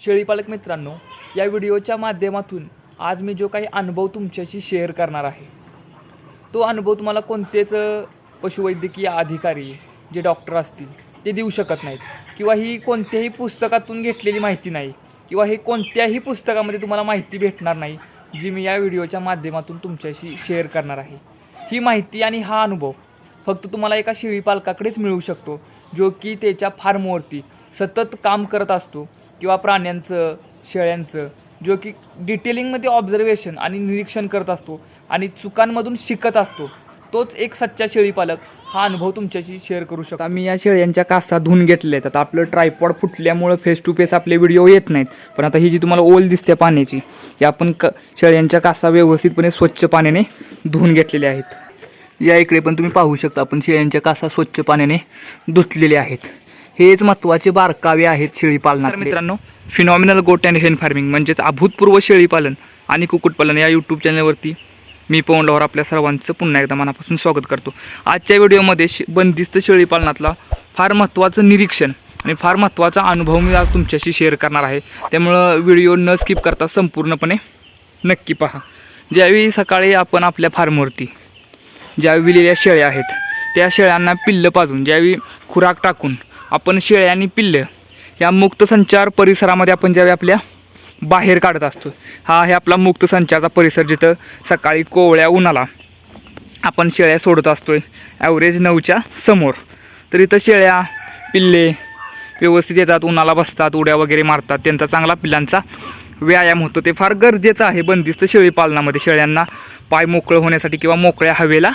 शेळीपालक मित्रांनो या व्हिडिओच्या माध्यमातून आज मी जो काही अनुभव तुमच्याशी शेअर करणार आहे तो अनुभव तुम्हाला कोणतेच पशुवैद्यकीय अधिकारी जे डॉक्टर असतील ते देऊ शकत नाहीत. किंवा ही कोणत्याही पुस्तकातून घेतलेली माहिती नाही किंवा हे कोणत्याही पुस्तकामध्ये तुम्हाला माहिती भेटणार नाही जी मी या व्हिडिओच्या माध्यमातून तुमच्याशी शेअर करणार आहे. ही माहिती आणि हा अनुभव फक्त तुम्हाला एका शेळीपालकाकडेच मिळू शकतो जो की त्याच्या फार्मवरती सतत काम करत असतो किंवा प्राण्यांचं शेळ्यांचं जो की डिटेलिंगमध्ये ऑब्झर्वेशन आणि निरीक्षण करत असतो आणि चुकांमधून शिकत असतो तोच एक सच्चा शेळीपालक हा अनुभव तुमच्याशी शेअर करू शकतो. मी या शेळ्यांच्या कासा धुवून घेतले आहेत आता आपलं ट्रायपॉड फुटल्यामुळं फेस टू फेस आपले व्हिडिओ येत नाहीत. पण आता ही जी तुम्हाला ओल दिसते पाण्याची ही आपण क शेळ्यांच्या कासा व्यवस्थितपणे स्वच्छ पाण्याने धुवून घेतलेले आहेत. या इकडे पण तुम्ही पाहू शकता आपण शेळ्यांच्या कासा स्वच्छ पाण्याने धुतलेले आहेत. हेच महत्त्वाचे बारकावे आहेत शेळीपालनात मित्रांनो फिनॉमिनल गोट अँड हेन फार्मिंग म्हणजेच अभूतपूर्व शेळीपालन आणि कुक्कुटपालन या यूट्यूब चॅनलवरती मी पवन आपल्या सर्वांचं पुन्हा एकदा मनापासून स्वागत करतो. आजच्या व्हिडिओमध्ये शे बंदिस्त शेळीपालनातला फार महत्त्वाचं निरीक्षण आणि फार महत्त्वाचा अनुभव मी आज तुमच्याशी शेअर करणार आहे. त्यामुळं व्हिडिओ न स्किप करता संपूर्णपणे नक्की पहा. ज्यावेळी सकाळी आपण आपल्या फार्मवरती ज्या विलेल्या शेळ्या आहेत त्या शेळ्यांना पिल्लं पाजून ज्यावेळी खुराक टाकून आपण शेळ्या आणि पिल्लं या मुक्त संचार परिसरामध्ये आपण ज्यावेळी आपल्या बाहेर काढत असतो हा आहे आपला मुक्त संचारचा परिसर जिथं सकाळी कोवळ्या उन्हाला आपण शेळ्या सोडत असतो आहे ॲव्हरेज नऊच्या समोर. तर इथं शेळ्या पिल्ले व्यवस्थित येतात उन्हाला बसतात उड्या वगैरे मारतात. त्यांचा चांगला पिल्लांचा व्यायाम होतो. ते फार गरजेचं आहे बंदिस्त शेळी पालनामध्ये. शेळ्यांना पाय मोकळं होण्यासाठी किंवा मोकळ्या हवेला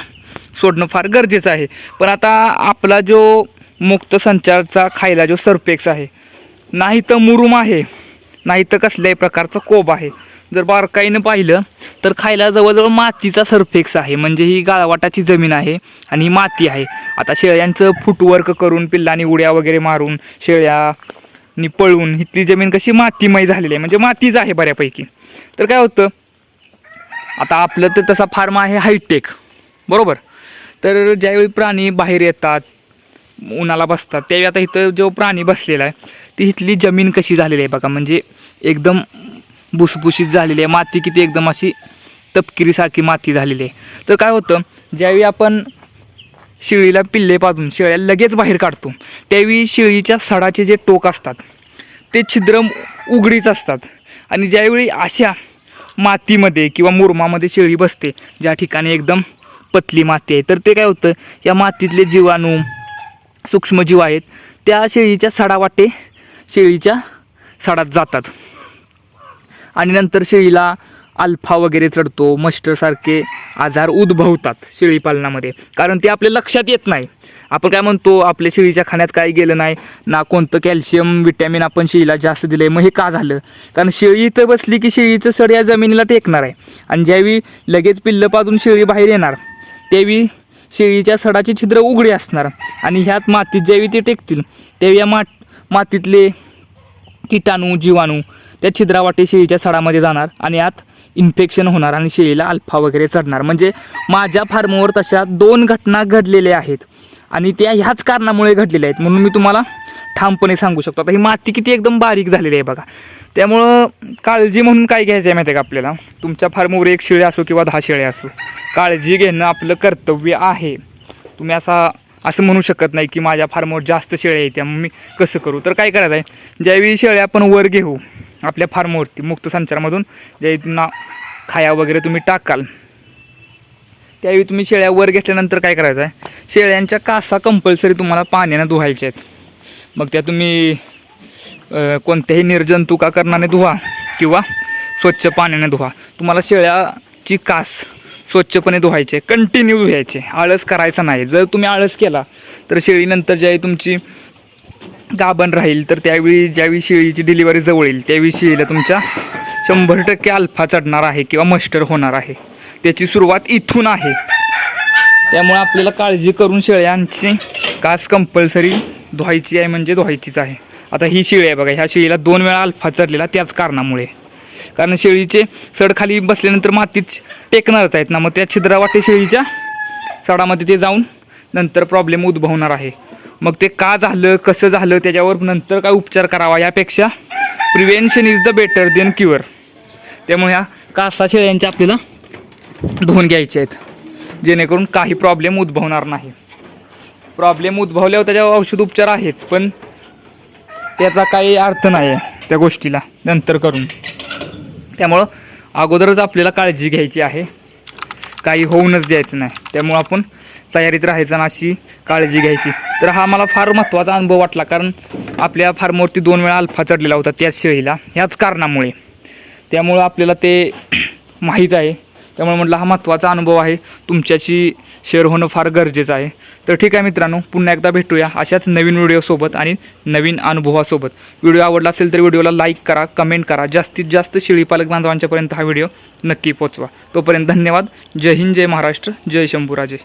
सोडणं फार गरजेचं आहे. पण आता आपला जो मुक्त संचारचा खायला जो सरपेक्स आहे. नाही तर मुरुम आहे नाही तर कसल्याही प्रकारचं कोब आहे. जर बारकाईनं पाहिलं तर खायला जवळजवळ मातीचा सरफेक्स आहे. म्हणजे ही गाळवाटाची जमीन आहे आणि ही माती आहे. आता शेळ्यांचं फुटवर्क करून पिल्लांनी उड्या वगैरे मारून शेळ्यानी पळून इथली जमीन कशी मातीमय झालेली आहे. म्हणजे मातीच आहे बऱ्यापैकी. तर काय होतं आता आपलं तर तसा फार्म आहे हायटेक बरोबर? तर ज्यावेळी प्राणी बाहेर येतात उन्हाला बसतात. त्यावेळी आता इथं जो प्राणी बसलेला आहे ती इथली जमीन कशी झालेली आहे बघा. म्हणजे एकदम भुसभुशीत झालेली आहे. माती किती एकदम अशी तपकिरीसारखी माती झालेली आहे. तर काय होतं ज्यावेळी आपण शेळीला पिल्ले पाजून शेळ्या लगेच बाहेर काढतो त्यावेळी शेळीच्या सडाचे जे टोक असतात ते छिद्र उघडीच असतात. आणि ज्यावेळी अशा मातीमध्ये किंवा मुरमामध्ये शेळी बसते ज्या ठिकाणी एकदम पतली माती आहे. तर ते काय होतं या मातीतले जीवाणू सूक्ष्मजीव आहेत. त्या शेळीच्या सडावाटे शेळीच्या सडात जातात. आणि नंतर शेळीला अल्फा वगैरे चढतो मस्टरसारखे आजार उद्भवतात शेळीपालनामध्ये कारण ते आपल्या लक्षात येत नाही. आपण काय म्हणतो आपल्या शेळीच्या खाण्यात काही गेलं नाही. ना कोणतं कॅल्शियम विटॅमिन आपण शेळीला जास्त दिलं आहे मग हे का झालं? कारण शेळी इथं बसली की शेळीचं सड या जमिनीला टेकणार आहे. आणि ज्यावेळी लगेच पिल्लं पाजून शेळी बाहेर येणार त्यावेळी शेळीच्या सडाची छिद्र उघडे असणार. आणि ह्यात मातीत ज्यावेळी ते टेकतील. त्यावेळी या मात मातीतले किटाणू जीवाणू त्या छिद्रावाटे शेळीच्या सडामध्ये जाणार आणि यात इन्फेक्शन होणार आणि शेळीला अल्फा वगैरे चढणार. म्हणजे माझ्या फार्मवर तशा दोन घटना घडलेल्या आहेत. आणि त्या ह्याच कारणामुळे घडलेल्या आहेत. म्हणून मी तुम्हाला ठामपणे सांगू शकतो. आता ही माती किती एकदम बारीक झालेली आहे बघा. त्यामुळं काळजी म्हणून काय घ्यायचं आहे माहिती आहे का आपल्याला? तुमच्या फार्मवर एक शेळी असो किंवा दहा शेळ्या असो. काळजी घेणं आपलं कर्तव्य आहे. तुम्ही असा असं म्हणू शकत नाही की माझ्या फार्मवर जास्त शेळ्या आहेत मग मी कसं करू? तर काय करायचं आहे ज्यावेळी शेळ्या आपण वर घेऊ आपल्या फार्मवरती मुक्त संचारमधून ज्यावेळी त्यांना खाया वगैरे तुम्ही टाकाल त्यावेळी तुम्ही शेळ्या वर घेतल्यानंतर काय करायचं आहे शेळ्यांच्या कासा कंपल्सरी तुम्हाला पाण्यानं धुवायच्या आहेत. मग त्या तुम्ही कोणत्याही निर्जंतुका करणाने धुवा किंवा स्वच्छ पाण्याने धुवा. तुम्हाला शेळ्याची कास स्वच्छपणे धुवायचे कंटिन्यू धुवायचे. आळस करायचा नाही. जर तुम्ही आळस केला तर शेळीनंतर ज्यावेळी तुमची गाभण राहील तर त्यावेळी ज्यावेळी शेळीची डिलिव्हरी जवळ येईल त्यावेळी शेळीला तुमच्या शंभर टक्के अल्फा चढणार आहे किंवा मस्टर होणार आहे. त्याची सुरुवात इथून आहे. त्यामुळे आपल्याला काळजी करून शेळ्यांची कास कंपल्सरी धुवायची आहे म्हणजे धुवायचीच आहे. आता ही शेळी आहे बघा ह्या शेळीला दोन वेळा अल्फा चढलेला त्याच कारणामुळे. कारण शेळीचे सड खाली बसल्यानंतर मातीत टेकणारच आहेत ना मग त्या छिद्रावाटे शेळीच्या सडामध्ये ते जाऊन नंतर प्रॉब्लेम उद्भवणार आहे. मग ते का झालं कसं झालं त्याच्यावर नंतर काय उपचार करावा यापेक्षा prevention is the better than cure त्यामुळे ह्या कासा शेळ्यांच्या आपल्याला धुवून घ्यायचे आहेत. जेणेकरून काही प्रॉब्लेम उद्भवणार नाही. प्रॉब्लेम उद्भवल्यावर त्याच्यावर औषध उपचार आहेच पण त्याचा काही अर्थ नाही आहे त्या गोष्टीला. नंतर करून. त्यामुळं अगोदरच आपल्याला काळजी घ्यायची आहे. काही होऊनच द्यायचं नाही. त्यामुळं आपण तयारीत राहायचं ना अशी काळजी घ्यायची. तर हा मला फार महत्त्वाचा अनुभव वाटला कारण आपल्या फार्मवरती दोन वेळा अल्फा चढलेला होता त्याच शेळीला ह्याच कारणामुळे. त्यामुळं आपल्याला ते माहीत आहे. त्यामुळे म्हटलं हा महत्त्वाचा अनुभव आहे. तुमच्याशी शेअर होणं फार गरजेचं आहे. तर ठीक आहे मित्रांनो पुन्हा एकदा भेटूया अशाच नवीन व्हिडिओसोबत आणि नवीन अनुभवासोबत. व्हिडिओ आवडला असेल तर व्हिडिओला लाईक करा कमेंट करा. जास्तीत जास्त शेळीपालक बांधवांच्यापर्यंत हा व्हिडिओ नक्की पोचवा तोपर्यंत धन्यवाद. जय हिंद जय महाराष्ट्र जय शंभूराजे.